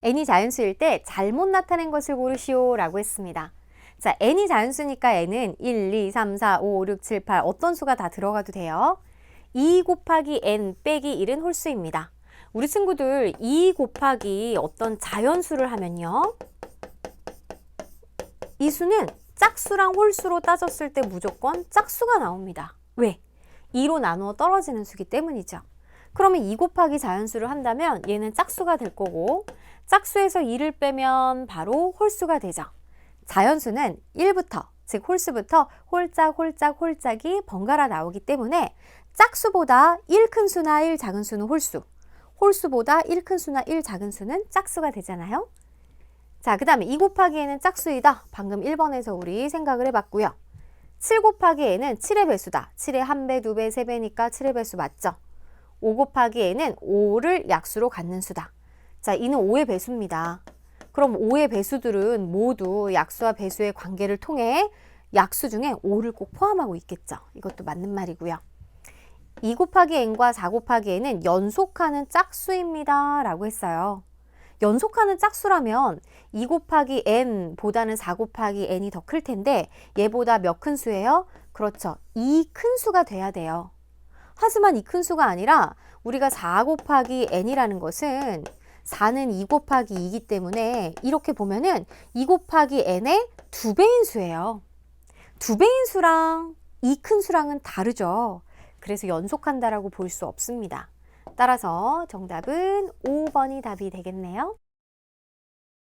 n이 자연수일 때 잘못 나타낸 것을 고르시오 라고 했습니다. 자, n이 자연수니까 n은 1, 2, 3, 4, 5, 6, 7, 8 어떤 수가 다 들어가도 돼요. 2 곱하기 n 빼기 1은 홀수입니다. 우리 친구들 2 곱하기 어떤 자연수를 하면요. 이 수는 짝수랑 홀수로 따졌을 때 무조건 짝수가 나옵니다. 왜? 2로 나누어 떨어지는 수기 때문이죠. 그러면 2 곱하기 자연수를 한다면 얘는 짝수가 될 거고 짝수에서 2를 빼면 바로 홀수가 되죠. 자연수는 1부터 즉 홀수부터 홀짝 홀짝 홀짝이 번갈아 나오기 때문에 짝수보다 1큰 수나 1 작은 수는 홀수 홀수보다 1큰 수나 1 작은 수는 짝수가 되잖아요. 자, 그 다음에 2 곱하기 n은 짝수이다. 방금 1번에서 우리 생각을 해봤고요. 7 곱하기 n은 7의 배수다. 7의 1배, 2배, 3배니까 7의 배수 맞죠? 5 곱하기 n은 5를 약수로 갖는 수다. 자, 이는 5의 배수입니다. 그럼 5의 배수들은 모두 약수와 배수의 관계를 통해 약수 중에 5를 꼭 포함하고 있겠죠. 이것도 맞는 말이고요. 2 곱하기 n과 4 곱하기 n은 연속하는 짝수입니다. 라고 했어요. 연속하는 짝수라면 2 곱하기 n보다는 4 곱하기 n이 더 클 텐데 얘보다 몇 큰 수예요? 그렇죠. 2큰 수가 돼야 돼요. 하지만 이 큰 수가 아니라 우리가 4 곱하기 n이라는 것은 4는 2 곱하기 2이기 때문에 이렇게 보면은 2 곱하기 n의 두 배인 수예요. 두 배인 수랑 이 큰 수랑은 다르죠. 그래서 연속한다라고 볼 수 없습니다. 따라서 정답은 5번이 답이 되겠네요.